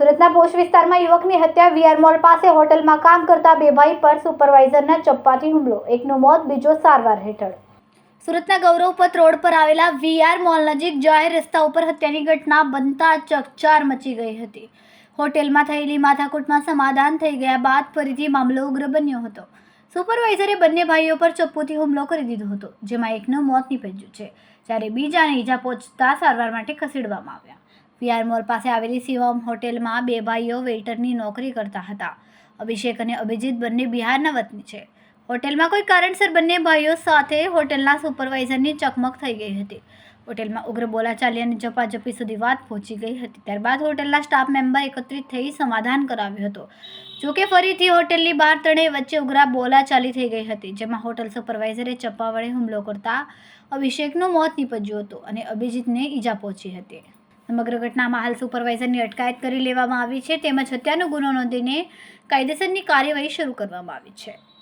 સુરતના પોશ વિસ્તારમાં યુવકની હત્યા વીઆર મોલ પાસે હોટલમાં કામ કરતા બે ભાઈ પર સુપરવાઇઝરના ચપ્પાથી હુમલો, એકનું મોત, બીજો સારવાર હેઠળ. સુરતના ગૌરવપથ રોડ પર આવેલા વીઆર મોલ નજીક જાહેર રસ્તા ઉપર હત્યાની ઘટના બનતા ચકચાર મચી ગઈ હતી. હોટેલમાં થયેલી માથાકૂટમાં સમાધાન થઈ ગયા બાદ ફરીથી મામલો ઉગ્ર બન્યો હતો. સુપરવાઇઝરે બંને ભાઈઓ પર ચપ્પુથી હુમલો કરી દીધો હતો, જેમાં એકનું મોત નીપજ્યું છે, જ્યારે બીજાને ઈજા પહોંચતા સારવાર માટે ખસેડવામાં આવ્યા. વીઆર મોલ પાસે આવેલી શિવમ હોટેલમાં બે ભાઈઓ વેઇટરની નોકરી કરતા હતા. અભિષેક અને અભિજીત બંને બિહારના વતની છે. હોટેલમાં કોઈ કારણસર બંને ભાઈઓ સાથે હોટેલના સુપરવાઇઝરની ચકમક થઈ ગઈ હતી. હોટેલમાં ઉગ્ર બોલાચાલી અને ઝપાઝપી સુધી વાત પહોંચી ગઈ હતી. ત્યારબાદ હોટેલના સ્ટાફ મેમ્બર એકત્રિત થઈ સમાધાન કરાવ્યું હતું. જોકે ફરીથી હોટેલની બહાર ત્રણેય વચ્ચે ઉગ્ર બોલાચાલી થઈ ગઈ હતી, જેમાં હોટેલ સુપરવાઇઝરે ચપ્પા વડે હુમલો કરતા અભિષેકનું મોત નીપજ્યું હતું અને અભિજીતને ઈજા પહોંચી હતી. સમગ્ર ઘટનામાં હાલ સુપરવાઇઝરની અટકાયત કરી લેવામાં આવી છે, તેમજ હત્યાનો ગુનો નોંધીને કાયદેસરની કાર્યવાહી શરૂ કરવામાં આવી છે.